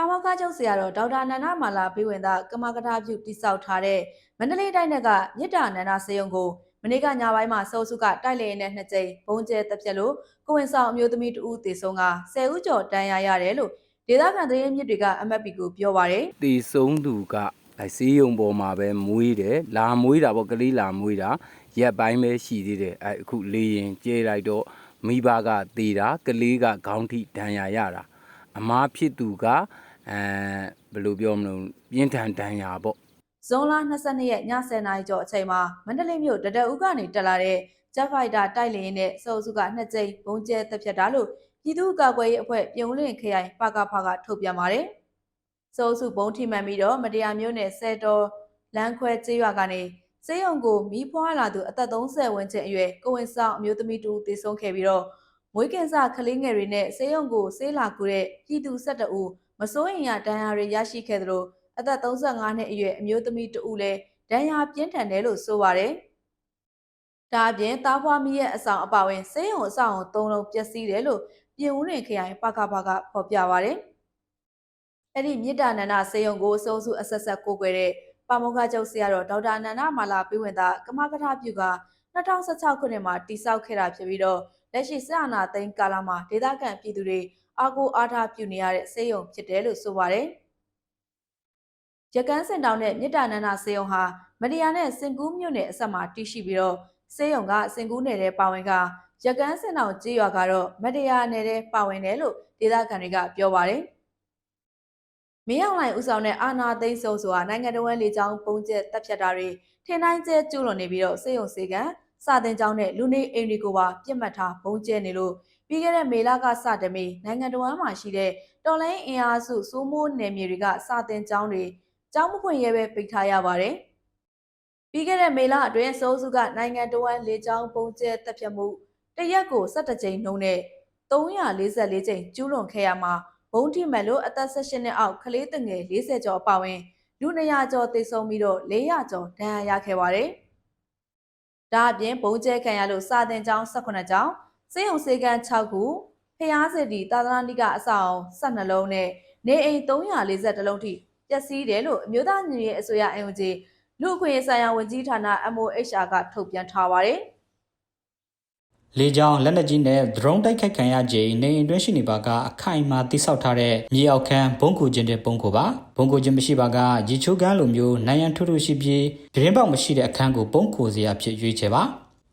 ပါမောက္ခချုပ်ဆရာတော်ဒေါက်တာနန္ဒမာလာဘေးဝင်သားကမကထာပြုတိစောက်ထားတဲ့မန္တလေးတိုင်းကမြစ်တာနန္ဒစေယုံကိုမနေ့ကညပိုင်းမှာစောစုကတိုက်လေရင်နဲ့နှစ်ကြိမ်ဘုံကျဲတက်ပြက်လို့ကိုဝင်ဆောင်အမျိုးသမီးတဦးတေဆုံးက10ဦးကျော်တန်းရရတယ်လို့ဒေသခံသတင်းမြစ်တွေက MFP ကိုပြောပါရယ်တည်ဆုံးသူကအဲစီးရုံပေါ်မှာပဲမွေးတယ်လာမွေးတာပေါ့ကလေးလာမွေးတာရက်ပိုင်းပဲရှိသေးတယ်အဲအခုလေရင်ကျဲလိုက်တော့မိဘကတည်တာကလေးကခေါင်းထိဒဏ်ရာရတာအမားဖြစ်သူက အဲဘယ်လိုပြောမလို့ပြင်းထန်ဒဏ်ရာပေါ့ဇွန်လ22ရက်ည10:00နာရီကျော်အချိန်မှာမန္တလေးမြို့တဒအုပ်ကနေတက်လာတဲ့ဂျက်ဖိုက်တာတိုက်လေရင်နဲ့စောစုကနှစ်ကြိမ်ဘုံကျဲတက်ပြက်တာလို့ပြည်သူ့ကာကွယ်ရေးအဖွဲ့ပြုံးလင့်ခရိုင်ပကဖကထုတ်ပြန်ပါတယ်။စောစုဘုံထိမှန်ပြီးတော့မတရားမျိုးနဲ့ဆဲတော်လမ်းခွဲကျေးရွာကနေစေယုံကိုမီးဖွားလာသူအသက်30ဝန်းကျင်အရွယ်ကိုဝင်ဆောင်အမျိုးသမီးတူတေဆုံးခဲ့ပြီးတော့မွေးကင်ဆာကလေးငယ်တွေနဲ့စေယုံကိုဆေးလာကူတဲ့ပြည်သူ17ဦး မစိုးရင်ရဒဏ်ရာတွေရရှိခဲ့သလိုအသက်35နှစ်အရွယ်အမျိုးသမီးတဦးလည်းဒဏ်ရာပြင်းထန်တယ်လို့ဆိုပါတယ်။ဒါအပြင်တားဖွားမီရဲ့အဆောင်အပါဝင်စေယုံအဆောင်သုံးလုံးပျက်စီးတယ်လို့ပြည်ဦးရင်ခရိုင်ပကပကဖော်ပြပါတယ်။အဲ့ဒီမြစ်တာနန္ဒစေယုံကိုအစိုးစုအဆက်ဆက်ကိုကွယ်တဲ့ပါမောက္ခချုပ်ဆရာတော်ဒေါက်တာနန္ဒမာလာပြဝင်သားကမကထာပြုက2016ခုနှစ်မှာတိစောက်ခဲ့တာဖြစ်ပြီးတော့လက်ရှိစစ်အာဏာသိမ်းကာလမှာဒေသခံပြည်သူတွေ အာကိုအားထားပြုနေရတဲ့စေယုံဖြစ်တယ်လို့ဆိုပါတယ်။ရကန်းစင်တောင်နဲ့မြစ်တာနန္ဒစေယုံဟာမဒီယာနဲ့စင်ကူးမြို့နယ်အဆက်မှာတည်ရှိပြီးတော့စေယုံကစင်ကူးနယ်တဲ့ပါဝင်ကရကန်းစင်တောင်ကြေးရွာကတော့မဒီယာနယ်တဲ့ပါဝင်တယ်လို့ဒေသခံတွေကပြောပါတယ်။မင်းအောင်လှိုင်ဦးဆောင်တဲ့အာနာသိန်းစုံဆိုတာနိုင်ငံတော်ဝန်လေကြောင်းပုံကျက်တပ်ဖြတ်တာတွေထင်တိုင်းကျဲကျူးလွန်နေပြီးတော့စေယုံစေကံစာတင်ကျောင်းနဲ့လူနေအိမ်တွေကိုပါပြစ်မှတ်ထားပုံကျဲနေလို့ ပြီးခဲ့တဲ့မေလကစတမီနိုင်ငံတော်ဝန်မှာရှိတဲ့တော်လိုင်းအင်အားစုစိုးမိုးနယ်မြေတွေကစာတင်ကျောင်းတွေကျောင်းမဖွင့်ရဲပဲပိတ်ထားရပါတယ်။ပြီးခဲ့တဲ့မေလအတွင်းစိုးစုကနိုင်ငံတော်ဝန်လေကြောင်းပုံကျဲတပ်ဖြတ်မှုတရက်ကို17ကြိမ်နှုန်းနဲ့344ကြိမ်ကျူးလွန်ခဲ့ရမှာဘုံထိမဲ့လို့အသက်16နှစ်အောက်ကလေးတငယ်40ကျော်အပါဝင်လူ200ကျော်သေဆုံးပြီးတော့400ကျော်ဒဏ်ရာရခဲ့ပါတယ်။ဒါအပြင်ဘုံကျဲခံရလို့စာတင်ကျောင်း18ကျောင်း စေယုံစေကန်း6ခုဖျားစစ်တီသာသနာနိကအဆောင်12လုံးနဲ့နေအိမ်340လုံးထိပျက်စီးတယ်လို့အမျိုးသားညီညွတ်ရေးအစိုးရအင်ဂျီလူ့အခွင့်အရေးဆိုင်ရာဝန်ကြီးဌာန MOHR ကထုတ်ပြန်ထားပါတယ်။လေကြောင်းလက်နက်ကြီးနဲ့ drone တိုက်ခိုက်ခံရခြင်းနေအိမ်တွင်းရှိနေပါကအခိုင်အမာတိစောက်ထားတဲ့မြေအောက်ခန်းဘုံကူခြင်းတဲ့ပုံကိုပါဘုံကူခြင်းမရှိပါကရေချိုးကန်းလိုမျိုးနိုင်ရန်ထုထုရှိပြီးပြင်းပေါက်မရှိတဲ့အခန်းကိုပုံကိုစရာဖြစ်ရွေးချယ်ပါ